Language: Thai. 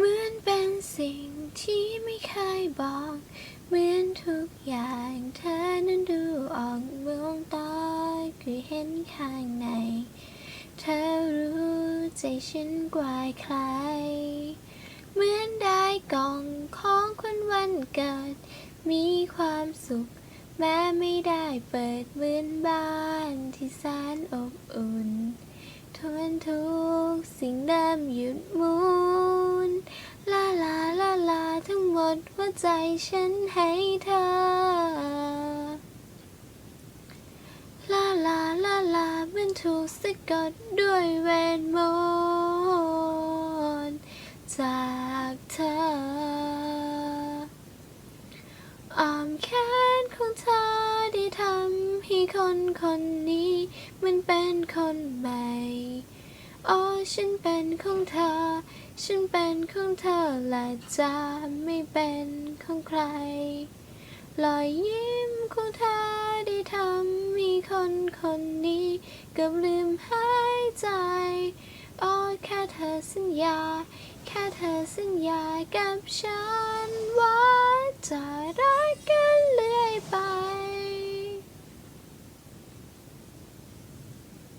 เหมือนเป็นสิ่งที่ไม่เคยบอก เหมือนทุกอย่างเธอนั้นดูออกเมื่อมองตาคือเห็นข้างใน เธอรู้ใจฉันกว่าใคร เหมือนได้กล่องของคนวันเกิด มีความสุข แม้ไม่ได้เปิดเหมือนบ้านที่แสนอบอุ่น ทวนทุกสิ่งเดิมหยุดมุน ลาลาลาลาทั้งหม ดหัวใจฉันให้เธอ ลาลาลาลามันถูกสะกดด้วยเวทมนต์จากเธออ้อมแขนของเธอได้ทำให้คนคนนี้ มันเป็นคนใหม่ โอ้ฉันเป็นของเธอ ฉันเป็นของเธอและจะไม่เป็นของใคร รอยยิ้มของเธอได้ทำให้คนคนนี้เกือบลืมหายใจ โอ้แค่เธอสัญญา แค่เธอสัญญากับฉันว่าจะ